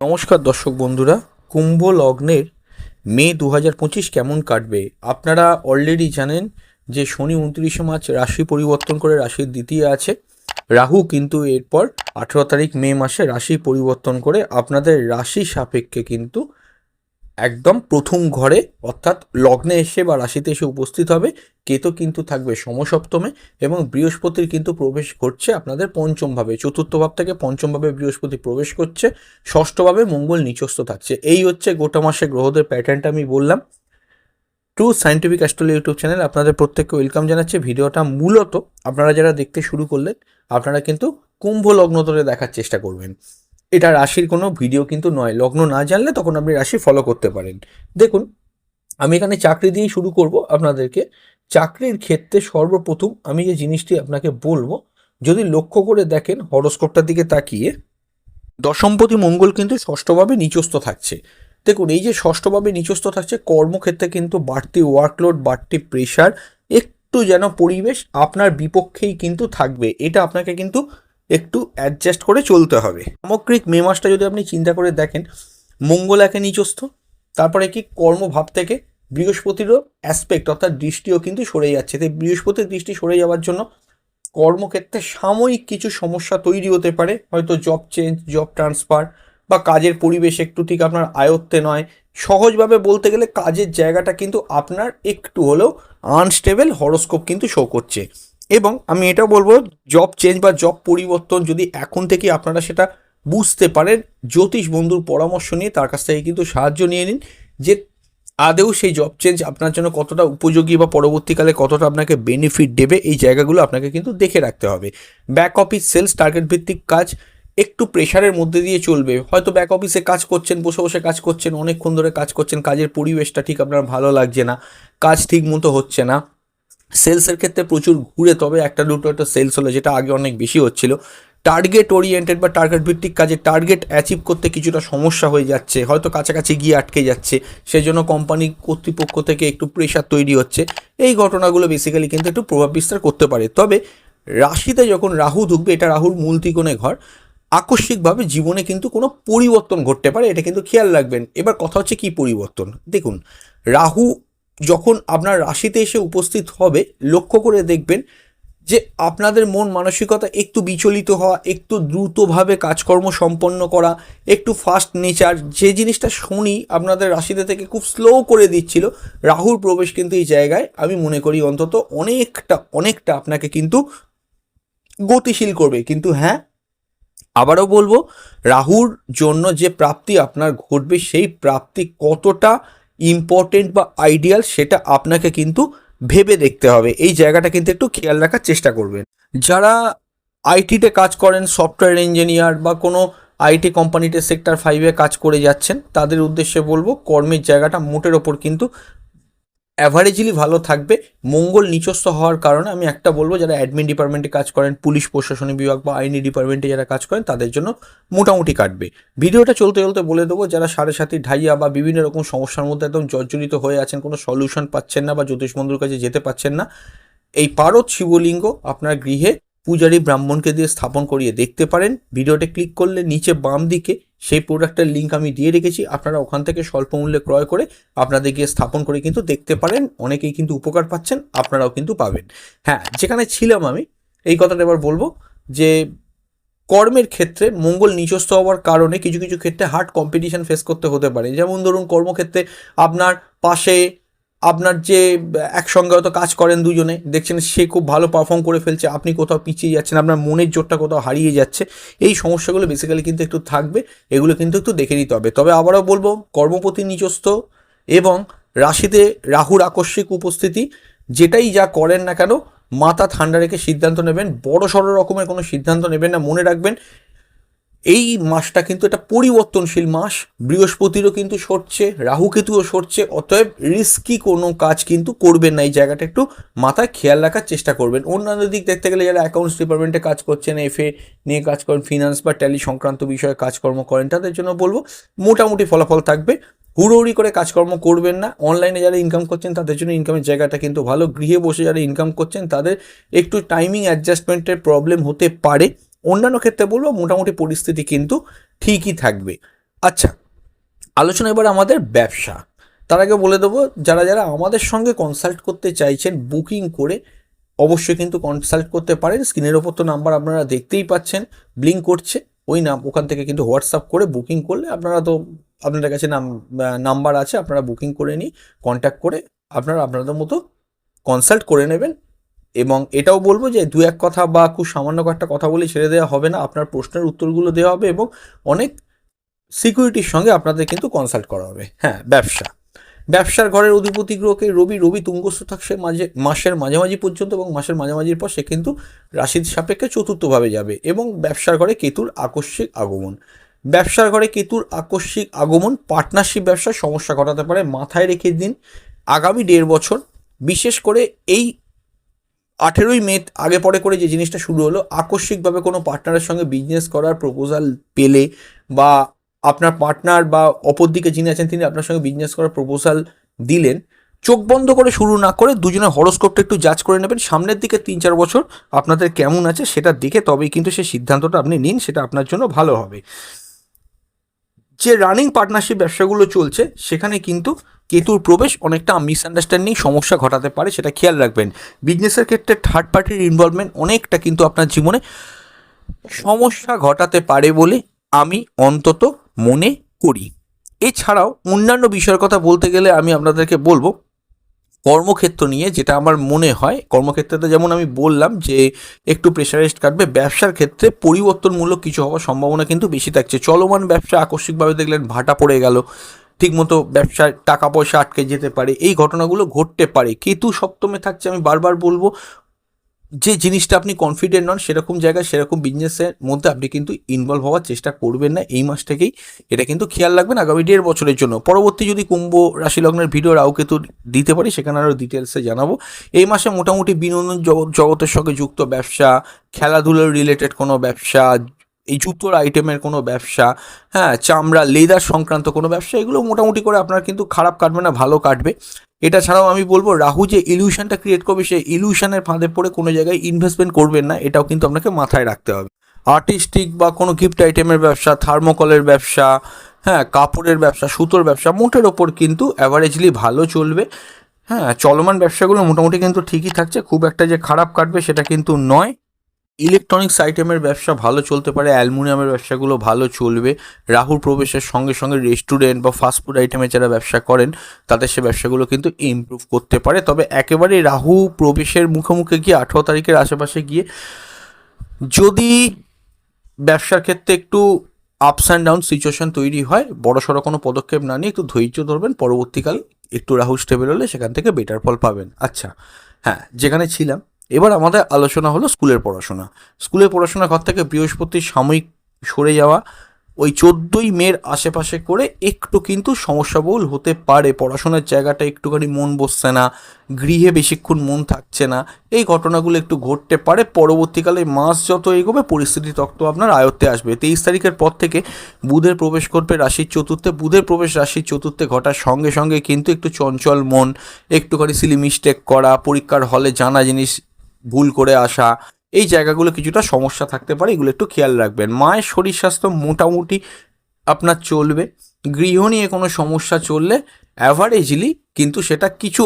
নমস্কার দর্শক বন্ধুরা, কুম্ভ লগ্নের মে দু হাজার পঁচিশ কেমন কাটবে? আপনারা অলরেডি জানেন যে শনি উনত্রিশে মার্চ রাশি পরিবর্তন করে রাশির দ্বিতীয় আছে। রাহু কিন্তু এরপর আঠেরো তারিখ মে মাসে রাশি পরিবর্তন করে আপনাদের রাশি সাপেক্ষে কিন্তু একদম প্রথম ঘরে, অর্থাৎ লগ্নে এসে বা রাশিতে এসে উপস্থিত হবে। কেতু কিন্তু থাকবে সমসপ্তমে এবং বৃহস্পতির কিন্তু প্রবেশ ঘটছে আপনাদের পঞ্চম ভাবে চতুর্থ ভাব থেকে পঞ্চমভাবে বৃহস্পতি প্রবেশ করছে। ষষ্ঠভাবে মঙ্গল নিচস্থ থাকছে। এই হচ্ছে গোটা মাসে গ্রহদের প্যাটার্নটা আমি বললাম। To scientific astrology YouTube channel আপনাদের প্রত্যেককে ওয়েলকাম জানাচ্ছি। ভিডিওটা মূলত আপনারা যারা দেখতে শুরু করলেন, আপনারা কিন্তু কুম্ভ লগ্ন ধরে দেখার চেষ্টা করবেন। এটা রাশির কোনো ভিডিও কিন্তু নয়। লগ্ন না জানলে তখন আপনি রাশি ফলো করতে পারেন। দেখুন, আমি এখানে চাকরি দিয়েই শুরু করব আপনাদেরকে। চাকরির ক্ষেত্রে সর্বপ্রথম আমি যে জিনিসটি আপনাকে বলব, যদি লক্ষ্য করে দেখেন, হরস্কোপটার দিকে তাকিয়ে দশমপতি মঙ্গল কিন্তু ষষ্ঠভাবে নিচস্থ থাকছে। দেখুন, এই যে ষষ্ঠভাবে নিচস্থ থাকছে, কর্মক্ষেত্রে কিন্তু বাড়তি ওয়ার্কলোড বাড়তি প্রেশার একটু যেন পরিবেশ আপনার বিপক্ষেই কিন্তু থাকবে। এটা আপনাকে কিন্তু একটু অ্যাডজাস্ট করে চলতে হবে। সামগ্রিক মে মাসটা যদি আপনি চিন্তা করে দেখেন মঙ্গল একে নিচস্থ তারপরে কি কর্মভাব থেকে বৃহস্পতিরও অ্যাসপেক্ট অর্থাৎ দৃষ্টিও কিন্তু সরে যাচ্ছে। তাই বৃহস্পতির দৃষ্টি সরে যাওয়ার জন্য কর্মক্ষেত্রে সাময়িক কিছু সমস্যা তৈরি হতে পারে। হয়তো জব চেঞ্জ জব ট্রান্সফার বা কাজের পরিবেশ একটু ঠিক আপনার আয়ত্তে নয়। সহজভাবে বলতে গেলে কাজের জায়গাটা কিন্তু আপনার একটু হলেও আনস্টেবল হরোস্কোপ কিন্তু শো করছে। এবং আমি এটা বলব জব চেঞ্জ বা জব পরিবর্তন যদি এখন থেকে আপনারা সেটা বুঝতে পারেন, জ্যোতিষ বন্ধুর পরামর্শ নিয়ে তার কাছ থেকে কিন্তু সাহায্য নিয়ে নিন যে আদেও সেই জব চেঞ্জ আপনার জন্য কতটা উপযোগী বা পরবর্তীকালে কতটা আপনাকে বেনিফিট দেবে, এই জায়গাগুলো আপনাকে কিন্তু দেখে রাখতে হবে। ব্যাক অফিস সেলস টার্গেট ভিত্তিক কাজ একটু প্রেশারের মধ্যে দিয়ে চলবে। হয়তো ব্যাক অফিসে কাজ করছেন, বসে বসে কাজ করছেন, অনেকক্ষণ ধরে কাজ করছেন, কাজের পরিবেশটা ঠিক আপনার ভালো লাগছে না, কাজ ঠিক মতো হচ্ছে না। সেলসের ক্ষেত্রে প্রচুর ঘুরে, তবে একটা দুটো একটা সেলস হলো যেটা আগে অনেক বেশি হচ্ছিল। টার্গেট ওরিয়েন্টেড বা টার্গেট ভিত্তিক কাজে টার্গেট অ্যাচিভ করতে কিছুটা সমস্যা হয়ে যাচ্ছে, হয়তো কাছাকাছি গিয়ে আটকে যাচ্ছে। সেজন্য কোম্পানি কর্তৃপক্ষ থেকে একটু প্রেশার তৈরি হচ্ছে। এই ঘটনাগুলো বেসিক্যালি কিন্তু একটু প্রভাব বিস্তার করতে পারে। তবে রাশিতে যখন রাহু ঢুকবে, এটা রাহুর মূল ত্রিকোণে ঘর। আকস্মিকভাবে জীবনে কিন্তু কোনো পরিবর্তন ঘটতে পারে, এটা কিন্তু খেয়াল রাখবেন। এবার কথা হচ্ছে কি পরিবর্তন? দেখুন, রাহু যখন আপনার রাশিতে এসে উপস্থিত হবে, লক্ষ্য করে দেখবেন যে আপনাদের মন মানসিকতা একটু বিচলিত হওয়া, একটু দ্রুতভাবে কাজকর্ম সম্পন্ন করা, একটু ফাস্ট নেচার যে জিনিসটা শুনি আপনাদের রাশিতে থেকে খুব স্লো করে দিচ্ছিল, রাহুর প্রবেশ কিন্তু এই জায়গায় আমি মনে করি অন্তত অনেকটা অনেকটা আপনাকে কিন্তু গতিশীল করবে। কিন্তু হ্যাঁ আবারও বলব, রাহুর জন্য যে প্রাপ্তি আপনার ঘটবে, সেই প্রাপ্তি কতটা ইম্পর্টেন্ট বা আইডিয়াল সেটা আপনাকে কিন্তু ভেবে দেখতে হবে। এই জায়গাটা কিন্তু একটু খেয়াল রাখার চেষ্টা করবেন। যারা আইটিতে কাজ করেন সফটওয়্যার ইঞ্জিনিয়ার বা কোনো আইটি কোম্পানিতে সেক্টর ফাইভে কাজ করে যাচ্ছেন, তাদের উদ্দেশ্যে বলব, কর্মের জায়গাটা মোটের ওপর কিন্তু অ্যাভারেজলি ভালো থাকবে। মঙ্গল নিচস্থ হওয়ার কারণে আমি একটা বলব, যারা অ্যাডমিন ডিপার্টমেন্টে কাজ করেন, পুলিশ প্রশাসনিক বিভাগ বা আইনি ডিপার্টমেন্টে যারা কাজ করেন, তাদের জন্য মোটামুটি কাটবে। ভিডিওটা চলতে চলতে বলে দেবো, যারা সাড়ে সাথে ঢাইয়া বা বিভিন্ন রকম সমস্যার মধ্যে একদম জর্জরিত হয়ে আছেন, কোনো সলিউশন পাচ্ছেন না বা জ্যোতিষ বন্ধুর কাছে যেতে পাচ্ছেন না, এই পারদ শিবলিঙ্গ আপনার গৃহে পূজারী ব্রাহ্মণকে দিয়ে স্থাপন করিয়ে দেখতে পারেন। ভিডিওটা ক্লিক করলে নিচে বাম দিকে সেই প্রোডাক্টের লিঙ্ক আমি দিয়ে রেখেছি। আপনারা ওখান থেকে স্বল্প মূল্যে ক্রয় করে আপনাদের গিয়ে স্থাপন করে কিন্তু দেখতে পারেন। অনেকেই কিন্তু উপকার পাচ্ছেন, আপনারাও কিন্তু পাবেন। হ্যাঁ যেখানে ছিলাম আমি, এই কথাটা এবার বলব যে কর্মের ক্ষেত্রে মঙ্গল নিজস্ব হওয়ার কারণে কিছু কিছু ক্ষেত্রে হার্ড কম্পিটিশান ফেস করতে হতে পারে। যেমন ধরুন কর্মক্ষেত্রে আপনার পাশে আপনার যে একসঙ্গে হয়তো কাজ করেন দুজনে, দেখছেন সে খুব ভালো পারফর্ম করে ফেলছে, আপনি কোথাও পিছিয়ে যাচ্ছেন, আপনার মনের জোরটা কোথাও হারিয়ে যাচ্ছে, এই সমস্যাগুলো বেসিক্যালি কিন্তু একটু থাকবে, এগুলো কিন্তু একটু দেখে নিতে হবে। তবে আবারও বলব, কর্মপতি নিজস্ব এবং রাশিতে রাহুর আকস্মিক উপস্থিতি, যেটাই যা করেন না কেন, মাথা ঠান্ডা রেখে সিদ্ধান্ত নেবেন বড় সড়ো রকমের কোনো সিদ্ধান্ত নেবেন না, মনে রাখবেন এই মাসটা কিন্তু একটা পরিবর্তনশীল মাস। বৃহস্পতিরও কিন্তু সরছে, রাহুকেতুও সরছে, অতএব রিস্কি কোনো কাজ কিন্তু করবেন না। এই জায়গাটা একটু মাথায় খেয়াল রাখার চেষ্টা করবেন। অন্যান্য দিক দেখতে গেলে যারা অ্যাকাউন্টস ডিপার্টমেন্টে কাজ করছেন এফএ নিয়ে কাজ করেন ফিনান্স বা ট্যালি সংক্রান্ত বিষয়ে কাজকর্ম করেন, তাদের জন্য বলব মোটামুটি ফলাফল থাকবে। হুড়োহুড়ি করে কাজকর্ম করবেন না। অনলাইনে যারা ইনকাম করছেন, তাদের জন্য ইনকামের জায়গাটা কিন্তু ভালো। গৃহে বসে যারা ইনকাম করছেন, তাদের একটু টাইমিং অ্যাডজাস্টমেন্টের প্রবলেম হতে পারে। অন্যান্য ক্ষেত্রে বলব মোটামুটি পরিস্থিতি কিন্তু ঠিকই থাকবে। আচ্ছা আলোচনা এবার আমাদের ব্যবসা। তার আগে বলে দেবো, যারা যারা আমাদের সঙ্গে কনসাল্ট করতে চাইছেন বুকিং করে অবশ্যই কিন্তু কনসাল্ট করতে পারেন। স্ক্রিনের ওপর তো নাম্বার আপনারা দেখতেই পাচ্ছেন ব্লিঙ্ক করছে, ওই নাম, ওখান থেকে কিন্তু হোয়াটসঅ্যাপ করে বুকিং করলে আপনারা তো আপনাদের কাছে নাম নাম্বার আছে, আপনারা বুকিং করে নিই কন্ট্যাক্ট করে আপনারা আপনাদের মতো কনসাল্ট করে নেবেন। এবং এটাও বলব যে দু এক কথা বা খুব সামান্য একটা কথা বলে ছেড়ে দেওয়া হবে না। আপনার প্রশ্নের উত্তরগুলো দেওয়া হবে এবং অনেক সিকিউরিটির সঙ্গে আপনাদের কিন্তু কনসাল্ট করা হবে। হ্যাঁ ব্যবসা। ব্যবসার ঘরের অধিপতি গ্রহকে রবি রবি তুঙ্গস্থ থাকছে মাঝে, মাসের মাঝামাঝি পর্যন্ত এবং মাসের মাঝামাঝির পর সে কিন্তু রাশির সাপেক্ষে চতুর্থভাবে যাবে এবং ব্যবসার ঘরে কেতুর আকস্মিক আগমন। ব্যবসার ঘরে কেতুর আকস্মিক আগমন পার্টনারশিপ ব্যবসার সমস্যা ঘটাতে পারে। মাথায় রেখে দিন। আগামী দেড় বছর, বিশেষ করে এই আঠেরোই মে, আগে পরে করে যে জিনিসটা শুরু হলো, আকস্মিকভাবে কোনো পার্টনারের সঙ্গে বিজনেস করার প্রপোজাল পেলে বা আপনার পার্টনার বা অপর দিকে যিনি আছেন তিনি আপনার সঙ্গে বিজনেস করার প্রপোজাল দিলেন, চোখ বন্ধ করে শুরু না করে দুজনের হরস্কোপটা একটু যাচ করে নেবেন। সামনের দিকে তিন চার বছর আপনাদের কেমন আছে সেটা দেখে তবেই কিন্তু সেই সিদ্ধান্তটা আপনি নিন, সেটা আপনার জন্য ভালো হবে। যে রানিং পার্টনারশিপ ব্যবসাগুলো চলছে, সেখানে কিন্তু কেতুর প্রবেশ অনেকটা মিসআন্ডারস্ট্যান্ডিং সমস্যা ঘটাতে পারে, সেটা খেয়াল রাখবেন। বিজনেসের ক্ষেত্রে থার্ড পার্টির ইনভলভমেন্ট অনেকটা কিন্তু আপনার জীবনে সমস্যা ঘটাতে পারে বলে আমি অন্তত মনে করি। এছাড়াও অন্যান্য বিষয়ের কথা বলতে গেলে আমি আপনাদেরকে বলব, কর্মক্ষেত্র নিয়ে যেটা আমার মনে হয়, কর্মক্ষেত্রতে যেমন আমি বললাম যে একটু প্রেশারাইজড কাটবে, ব্যবসার ক্ষেত্রে পরিবর্তনমূলক কিছু হওয়ার সম্ভাবনা কিন্তু বেশি থাকছে। চলমান ব্যবসা আকস্মিকভাবে দেখলেন ভাটা পড়ে গেল ঠিকমতো ব্যবসায় টাকা পয়সা আটকে যেতে পারে। এই ঘটনাগুলো ঘটতে পারে। কেতু সপ্তমে থাকছে, আমি বারবার বলব, যে জিনিসটা আপনি কনফিডেন্ট নন, সেরকম জায়গায়, সেরকম বিজনেসের মধ্যে আপনি কিন্তু ইনভলভ হওয়ার চেষ্টা করবেন না এই মাস থেকেই। এটা কিন্তু খেয়াল রাখবেন আগামী দেড় বছরের জন্য। পরবর্তী যদি কুম্ভ রাশি লগ্নের ভিডিও রাউকেতু দিতে পারি, সেখানে আরও ডিটেলসে জানাব। এই মাসে মোটামুটি বিনোদন জগতের সঙ্গে যুক্ত ব্যবসা, খেলাধুলোর রিলেটেড কোনো ব্যবসা এই জুতোর আইটেমের কোনো ব্যবসা হ্যাঁ চামড়া, লেদার সংক্রান্ত কোনো ব্যবসা, এগুলো মোটামুটি করে আপনার কিন্তু খারাপ কাটবে না, ভালো কাটবে। এটা ছাড়াও আমি বলব, রাহু যে ইলিউশনটা ক্রিয়েট করবে, সেই ইলিউশনের ফাঁদে পড়ে কোনো জায়গায় ইনভেস্টমেন্ট করবেন না, এটাও কিন্তু আপনাকে মাথায় রাখতে হবে। আর্টিস্টিক বা কোনো গিফট আইটেমের ব্যবসা থার্মোকলের ব্যবসা হ্যাঁ কাপড়ের ব্যবসা, সুতোর ব্যবসা, মোটের ওপর কিন্তু অ্যাভারেজলি ভালো চলবে। হ্যাঁ চলমান ব্যবসাগুলো মোটামুটি কিন্তু ঠিকই থাকছে, খুব একটা যে খারাপ কাটবে সেটা কিন্তু নয়। ইলেকট্রনিক্স আইটেমের ব্যবসা ভালো চলতে পারে, অ্যালুমিনিয়ামের ব্যবসাগুলো ভালো চলবে। রাহুর প্রবেশের সঙ্গে সঙ্গে রেস্টুরেন্ট বা ফাস্টফুড আইটেমের যারা ব্যবসা করেন, তাদের সে ব্যবসাগুলো কিন্তু ইমপ্রুভ করতে পারে। তবে একেবারে রাহু প্রবেশের মুখোমুখি গিয়ে আঠেরো তারিখের আশেপাশে গিয়ে যদি ব্যবসার ক্ষেত্রে একটু আপস অ্যান্ড ডাউন সিচুয়েশন তৈরি হয় বড় সড়ো কোনো পদক্ষেপ না নিয়ে একটু ধৈর্য ধরবেন, পরবর্তীকাল একটু রাহু স্টেবল হলে সেখান থেকে বেটার ফল পাবেন। আচ্ছা হ্যাঁ যেখানে ছিলাম এবার আমাদের আলোচনা হলো স্কুলের পড়াশোনা। স্কুলের পড়াশোনার ঘর থেকে বৃহস্পতির সাময়িক সরে যাওয়া, ওই চোদ্দোই মের আশেপাশে করে একটু কিন্তু সমস্যাবহুল হতে পারে। পড়াশোনার জায়গাটা একটুখানি মন বসছে না, গৃহে বেশিক্ষণ মন থাকছে না। এই ঘটনাগুলো একটু ঘটতে পারে। পরবর্তীকালে মাস যত এগোবে, পরিস্থিতি তত আপনার আয়ত্তে আসবে। তেইশ তারিখের পর থেকে বুধের প্রবেশ করবে রাশির চতুর্থে। বুধের প্রবেশ রাশির চতুর্থে ঘটার সঙ্গে সঙ্গে কিন্তু একটু চঞ্চল মন, একটুখানি সিলি মিস্টেক করা, পরীক্ষার হলে জানা জিনিস ভুল করে আসা, এই জায়গাগুলো কিছুটা সমস্যা থাকতে পারে, এগুলো একটু খেয়াল রাখবেন। মায়ের শরীর স্বাস্থ্য মোটামুটি আপনার চলবে। গৃহ নিয়ে কোনো সমস্যা চললে অ্যাভারেজলি কিন্তু সেটা কিছু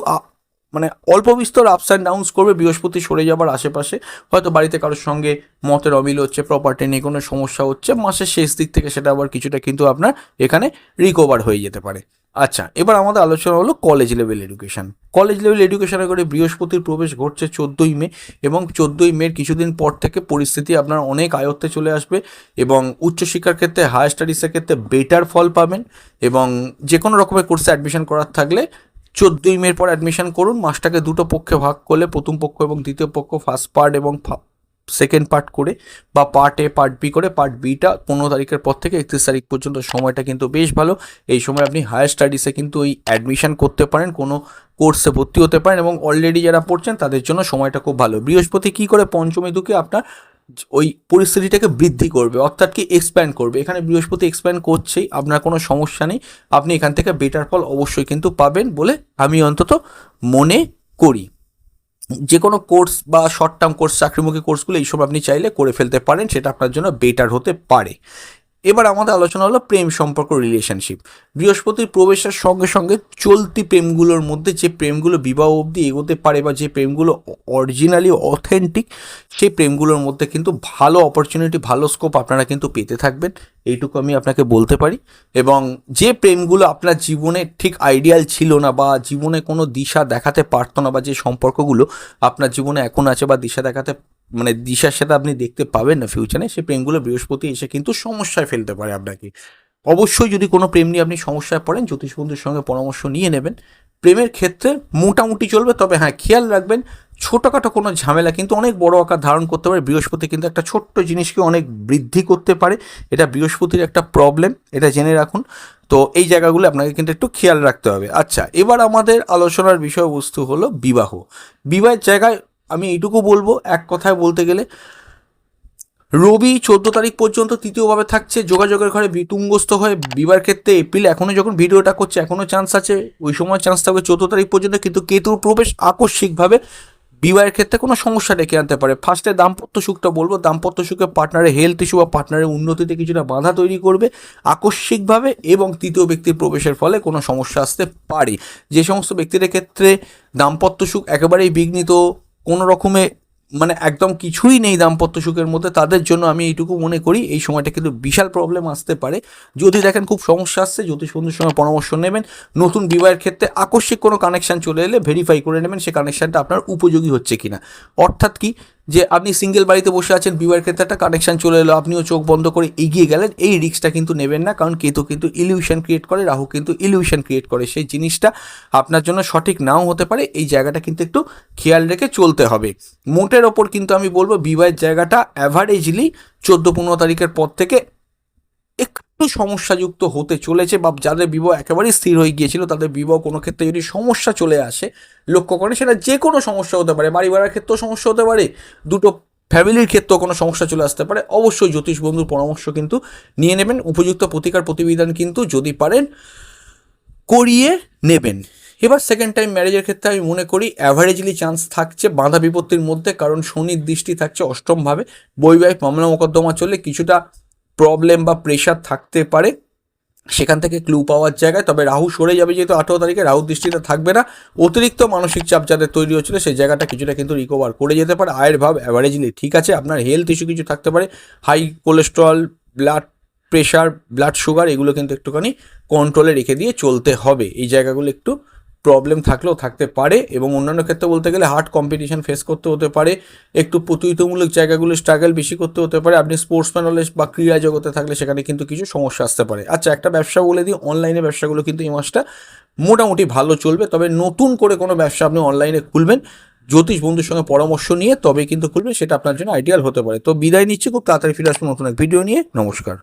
মানে অল্প বিস্তর আপস অ্যান্ড ডাউনস করবে, বৃহস্পতি সরে যাবার আশেপাশে। হয়তো বাড়িতে কারোর সঙ্গে মতের অমিল হচ্ছে প্রপার্টি নিয়ে কোনো সমস্যা হচ্ছে, মাসের শেষ দিক থেকে সেটা আবার কিছুটা কিন্তু আপনার এখানে রিকভার হয়ে যেতে পারে। আচ্ছা এবার আমাদের আলোচনা হলো college level education college level এডুকেশনে করে বৃহস্পতির প্রবেশ ঘটছে চোদ্দোই মে এবং চোদ্দোই মের কিছুদিন পর থেকে পরিস্থিতি আপনার অনেক আয়ত্তে চলে আসবে এবং উচ্চশিক্ষার ক্ষেত্রে হায়ার স্টাডিজের ক্ষেত্রে বেটার ফল পাবেন এবং যে কোনো রকমের কোর্সে অ্যাডমিশন করার থাকলে চোদ্দোই মের পর অ্যাডমিশন করুন। মাসটাকে দুটো পক্ষে ভাগ করলে প্রথম পক্ষ এবং দ্বিতীয় পক্ষ ফার্স্ট পার্ট এবং সেকেন্ড পার্ট করে বা পার্ট এ পার্ট বি করে পার্ট বিটা পনেরো তারিখের পর থেকে একত্রিশ তারিখ পর্যন্ত সময়টা কিন্তু বেশ ভালো। এই সময় আপনি হায়ার স্টাডিসে কিন্তু ওই অ্যাডমিশন করতে পারেন, কোনো কোর্সে ভর্তি হতে পারেন এবং অলরেডি যারা পড়ছেন তাদের জন্য সময়টা খুব ভালো। বৃহস্পতি কী করে পঞ্চমী দুকে আপনার ওই পরিস্থিতিটাকে বৃদ্ধি করবে, অর্থাৎ কি এক্সপ্যান্ড করবে। এখানে বৃহস্পতি এক্সপ্যান্ড করছেই, আপনার কোনো সমস্যা নেই। আপনি এখান থেকে বেটার ফল অবশ্যই কিন্তু পাবেন বলে আমি অন্তত মনে করি। যে কোনো কোর্স বা শর্ট টার্ম কোর্স চাকরিমুখী কোর্সগুলো এইসব আপনি চাইলে করে ফেলতে পারেন, সেটা আপনার জন্য বেটার হতে পারে। এবার আমাদের আলোচনা হলো প্রেম সম্পর্ক রিলেশনশিপ বৃহস্পতির প্রবেশের সঙ্গে সঙ্গে চলতি প্রেমগুলোর মধ্যে যে প্রেমগুলো বিবাহ অবধি এগোতে পারে বা যে প্রেমগুলো অরিজিনালি অথেন্টিক সেই প্রেমগুলোর মধ্যে কিন্তু ভালো অপরচুনিটি ভালো স্কোপ আপনারা কিন্তু পেতে থাকবেন। এইটুকু আমি আপনাকে বলতে পারি। এবং যে প্রেমগুলো আপনার জীবনে ঠিক আইডিয়াল ছিল না বা জীবনে কোনো দিশা দেখাতে পারতো না বা যে সম্পর্কগুলো আপনার জীবনে এখন আছে বা দিশা দেখাতে মানে দিশার সাথে আপনি দেখতে পাবেন না ফিউচারে সেই প্রেমগুলো বৃহস্পতি এসে কিন্তু সমস্যায় ফেলতে পারে আপনাকে। অবশ্যই যদি কোনো প্রেম নিয়ে আপনি সমস্যায় পড়েন, জ্যোতিষ বন্ধুর সঙ্গে পরামর্শ নিয়ে নেবেন। প্রেমের ক্ষেত্রে মোটামুটি চলবে, তবে হ্যাঁ খেয়াল রাখবেন, ছোটোখাটো কোনো ঝামেলা কিন্তু অনেক বড় আকার ধারণ করতে পারে। বৃহস্পতি কিন্তু একটা ছোট্ট জিনিসকে অনেক বৃদ্ধি করতে পারে। এটা বৃহস্পতির একটা প্রবলেম এটা জেনে রাখুন। তো এই জায়গাগুলো আপনাকে কিন্তু একটু খেয়াল রাখতে হবে। আচ্ছা এবার আমাদের আলোচনার বিষয়বস্তু হলো বিবাহ। বিবাহের জায়গায় আমি এইটুকু বলব, এক কথায় বলতে গেলে। রবি চোদ্দ তারিখ পর্যন্ত তৃতীয়ভাবে থাকছে, যোগাযোগের ঘরে বিতুঙ্গস্থ হয়ে বিবার ক্ষেত্রে এপ্রিল। এখনও যখন ভিডিওটা করছে, এখনও চান্স আছে, ওই সময় চান্স থাকবে চোদ্দ তারিখ পর্যন্ত, কিন্তু কেতুর প্রবেশ আকস্মিকভাবে বিবাহের ক্ষেত্রে কোনো সমস্যা ডেকে আনতে পারে। ফার্স্টে দাম্পত্য সুখটা বলব, দাম্পত্য সুখে পার্টনারের হেলথ ইস্যু বা পার্টনারের উন্নতিতে কিছুটা বাধা তৈরি করবে আকস্মিকভাবে এবং তৃতীয় ব্যক্তির প্রবেশের ফলে কোনো সমস্যা আসতে পারে। যে সমস্ত ব্যক্তিদের ক্ষেত্রে দাম্পত্য সুখ একেবারেই বিঘ্নিত কোনো রকমে মানে একদম কিছুই নেই দাম্পত্য সুখের মধ্যে, তাদের জন্য আমি এইটুকু মনে করি, এই সময়টা কিন্তু বিশাল প্রবলেম আসতে পারে। যদি দেখেন খুব সমস্যা আসছে, জ্যোতিষ বন্ধুর সঙ্গে পরামর্শ নেবেন, নতুন বিবাহের ক্ষেত্রে আকস্মিক কোনো কানেকশান চলে এলে ভেরিফাই করে নেবেন, সে কানেকশানটা আপনার উপযোগী হচ্ছে কিনা। অর্থাৎ কি যে আপনি সিঙ্গেল বাড়িতে বসে আছেন, বিবাহের ক্ষেত্রে একটা কানেকশান চলে এলো, আপনিও চোখ বন্ধ করে এগিয়ে গেলেন, এই রিক্সটা কিন্তু নেবেন না, কারণ কেতু কিন্তু ইলিউশন ক্রিয়েট করে, রাহু কিন্তু ইলিউশন ক্রিয়েট করে। সেই জিনিসটা আপনার জন্য সঠিক নাও হতে পারে, এই জায়গাটা কিন্তু একটু খেয়াল রেখে চলতে হবে। মোটের ওপর কিন্তু আমি বলব, বিবাহের জায়গাটা অ্যাভারেজলি চোদ্দ পনেরো তারিখের পর থেকে একটু সমস্যাযুক্ত হতে চলেছে বা যাদের বিবাহ একেবারেই স্থির হয়ে গিয়েছিল, তাদের বিবাহ কোনো ক্ষেত্রে যদি সমস্যা চলে আসে, লক্ষ্য করে সেটা যে কোনো সমস্যা হতে পারে, বাড়ি ভাড়ার ক্ষেত্রেও সমস্যা হতে পারে, দুটো ফ্যামিলির ক্ষেত্রেও কোনো সমস্যা চলে আসতে পারে, অবশ্যই জ্যোতিষ বন্ধুর পরামর্শ কিন্তু নিয়ে নেবেন, উপযুক্ত প্রতিকার প্রতিবিধান কিন্তু যদি পারেন, করিয়ে নেবেন। এবার সেকেন্ড টাইম ম্যারেজের ক্ষেত্রে আমি মনে করি অ্যাভারেজলি চান্স থাকছে বাধা বিপত্তির মধ্যে, কারণ শনির দৃষ্টি থাকছে অষ্টমভাবে বৈবাহিক মামলা মোকদ্দমা চললে কিছুটা প্রবলেম বা প্রেশার থাকতে পারে, সেখান থেকে ক্লু পাওয়ার জায়গায়। তবে রাহু সরে যাবে যেহেতু আঠেরো তারিখে রাহু দৃষ্টিতে থাকবে না। অতিরিক্ত মানসিক চাপ যাদের তৈরি হচ্ছিল সেই জায়গাটা কিছুটা কিন্তু রিকভার করে যেতে পারে। আয়ের ভাব অ্যাভারেজলি ঠিক আছে, আপনার হেলথ ইস্যু কিছু থাকতে পারে। High cholesterol blood pressure blood sugar এগুলো কিন্তু একটুখানি কন্ট্রোলে রেখে দিয়ে চলতে হবে। এই জায়গাগুলো একটু প্রবলেম থাকলেও থাকতে পারে এবং অন্যান্য ক্ষেত্রে বলতে গেলে হার্ড কম্পিটিশন ফেস করতে হতে পারে, একটু প্রতিযোগিতামূলক জায়গাগুলো স্ট্রাগল বেশি করতে হতে পারে, আপনি স্পোর্টসম্যান হলে বা ক্রীড়া জগতে থাকলে সেখানে কিন্তু কিছু সমস্যা আসতে পারে। আচ্ছা একটা ব্যবসা বলে দিই অনলাইনে ব্যবসাগুলো কিন্তু এই মাসটা মোটামুটি ভালো চলবে, তবে নতুন করে কোনো ব্যবসা আপনি অনলাইনে খুলবেন, জ্যোতিষ বন্ধুর সঙ্গে পরামর্শ নিয়ে তবে কিন্তু খুলবেন, সেটা আপনার জন্য আইডিয়াল হতে পারে। তো বিদায় নিচ্ছি, খুব তাড়াতাড়ি ফিরে আসব নতুন এক ভিডিও নিয়ে, নমস্কার।